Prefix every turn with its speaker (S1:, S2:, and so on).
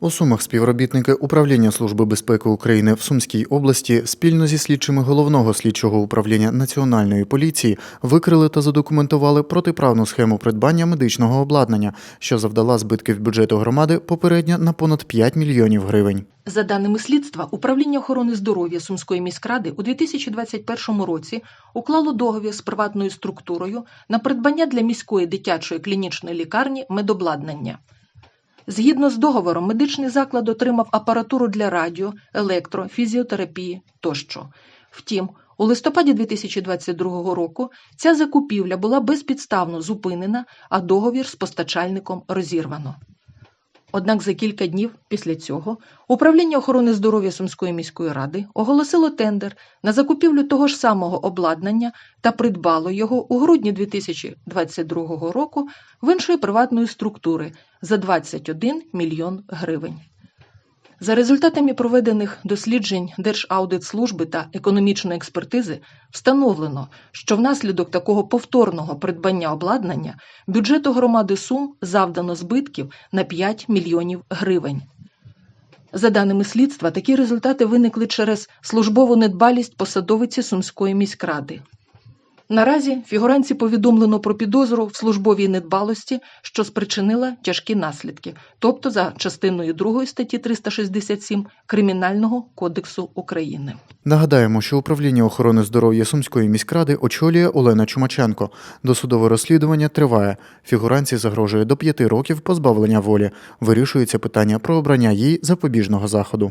S1: У Сумах співробітники управління Служби безпеки України в Сумській області спільно зі слідчими головного слідчого управління Національної поліції викрили та задокументували протиправну схему придбання медичного обладнання, що завдала збитків бюджету громади попередньо на понад 5 мільйонів гривень.
S2: За даними слідства, управління охорони здоров'я Сумської міськради у 2021 році уклало договір з приватною структурою на придбання для міської дитячої клінічної лікарні медобладнання. Згідно з договором, медичний заклад отримав апаратуру для радіо, електро, фізіотерапії тощо. Втім, у листопаді 2022 року ця закупівля була безпідставно зупинена, а договір з постачальником розірвано. Однак за кілька днів після цього управління охорони здоров'я Сумської міської ради оголосило тендер на закупівлю того ж самого обладнання та придбало його у грудні 2022 року в іншої приватної структури за 21 мільйон гривень. За результатами проведених досліджень Держаудитслужби та економічної експертизи встановлено, що внаслідок такого повторного придбання обладнання бюджету громади Сум завдано збитків на 5 мільйонів гривень. За даними слідства, такі результати виникли через службову недбалість посадовиці Сумської міськради. Наразі фігуранці повідомлено про підозру в службовій недбалості, що спричинила тяжкі наслідки, тобто за частиною 2 статті 367 Кримінального кодексу України.
S1: Нагадаємо, що управління охорони здоров'я Сумської міськради очолює Олена Чумаченко. Досудове розслідування триває. Фігуранці загрожує до п'яти років позбавлення волі. Вирішується питання про обрання їй запобіжного заходу.